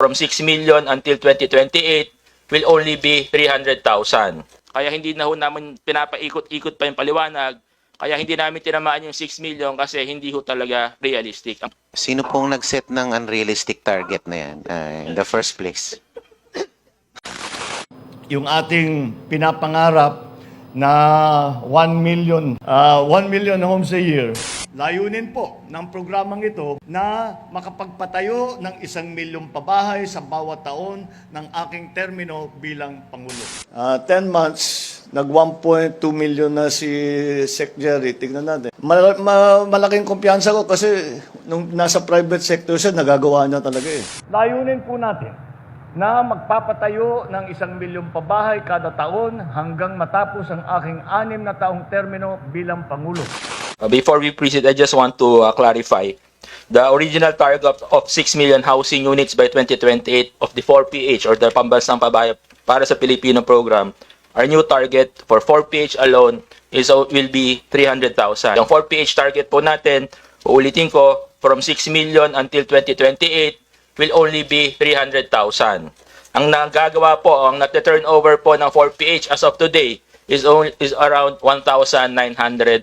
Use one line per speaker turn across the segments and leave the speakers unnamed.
from 6 million until 2028 will only be 300,000. Kaya hindi na ho namin pinapaikot-ikot pa yung paliwanag. Kaya hindi namin tinamaan yung 6 million kasi hindi ho talaga realistic.
Sino pong nag-set ng unrealistic target na yan uh, in the first place?
yung ating pinapangarap na 1 million, ah, 1 million homes a year. Layunin po ng programang ito na makapagpatayo ng isang milyong pabahay sa bawat taon ng aking termino bilang Pangulo. 10 months, nag 1.2 million na si Sec Jerry. Tignan natin. Mal- ma- malaking kumpiyansa ko kasi nung nasa private sector siya, nagagawa niya talaga eh. Layunin po natin na magpapatayo ng isang milyong pabahay kada taon hanggang matapos ang aking anim na taong termino bilang Pangulo.
Uh, Before we proceed, I just want to uh, clarify. The original target of, of 6 million housing units by 2028 of the 4PH or the Pambansang Pabaya para sa Pilipino program, our new target for 4PH alone is uh, will be 300,000. Yung 4PH target po natin, uulitin ko, from 6 million until 2028 will only be 300,000. Ang nagagawa po, ang nat-turnover po ng 4PH as of today is only is around 1,900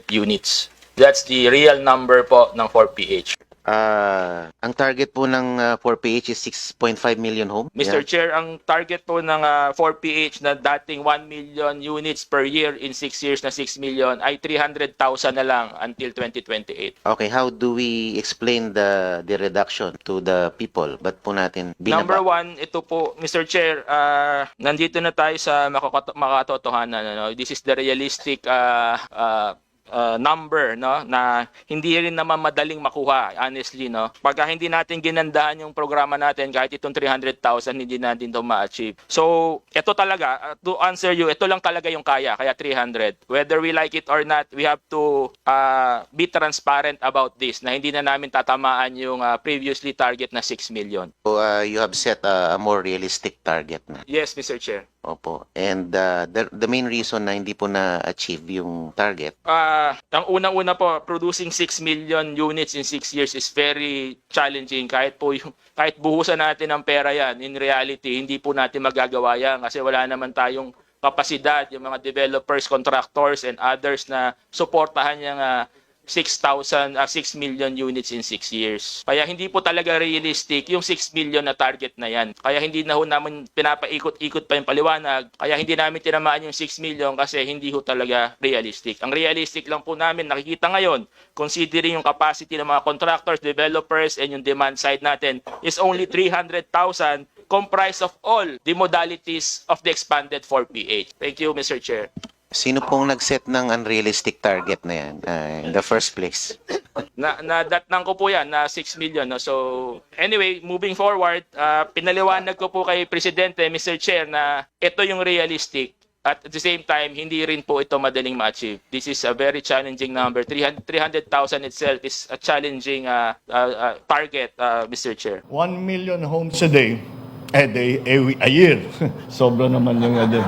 units. That's the real number po ng 4PH.
Uh, ang target po ng uh, 4PH is 6.5 million home.
Mr.
Yeah.
Chair, ang target po ng ah, 4PH na dating 1 million units per year in 6 years na 6 million ay 300,000 na lang until 2028.
Okay, how do we explain the the reduction to the people? Ba't po natin binaba?
Number one, ito po, Mr. Chair, ah, nandito na tayo sa makakato- makatotohanan. Ano? This is the realistic ah, ah, ah, number no na hindi rin naman madaling makuha honestly no pagka hindi natin ginandaan yung programa natin kahit itong 300,000 hindi natin to ma-achieve so ito talaga ah, to answer you ito lang talaga yung kaya kaya 300 whether we like it or not we have to ah, be transparent about this na hindi na namin tatamaan yung ah, previously target na 6 million
So, uh, you have set a, a more realistic target na.
Yes, Mr. Chair.
Opo. And uh, the, the main reason na hindi po na-achieve yung target,
Ah, ang unang-una po, producing 6 million units in 6 years is very challenging. Kahit po yung, kahit buhusan natin ng pera yan, in reality, hindi po natin magagawa yan kasi wala naman tayong kapasidad, yung mga developers, contractors, and others na suportahan yung ah, 6,000, ah, 6 million units in 6 years. Kaya hindi po talaga realistic yung 6 million na target na yan. Kaya hindi na ho namin pinapaikot-ikot pa yung paliwanag. Kaya hindi namin tinamaan yung 6 million kasi hindi ho talaga realistic. Ang realistic lang po namin nakikita ngayon, considering yung capacity ng mga contractors, developers, and yung demand side natin is only 300,000 comprised of all the modalities of the expanded 4PH. Thank you, Mr. Chair.
Sino pong nag-set ng unrealistic target na yan uh, in the first place?
na na datnang ko po yan na 6 million no so anyway moving forward ah, pinaliwanag ko po kay presidente Mr. Chair na ito yung realistic at at the same time hindi rin po ito madaling ma-achieve this is a very challenging number 300 300,000 itself is a challenging ah, ah, ah, target ah, Mr. Chair
1 million homes a day, a day, a, we- a year. Sobra naman yung ano.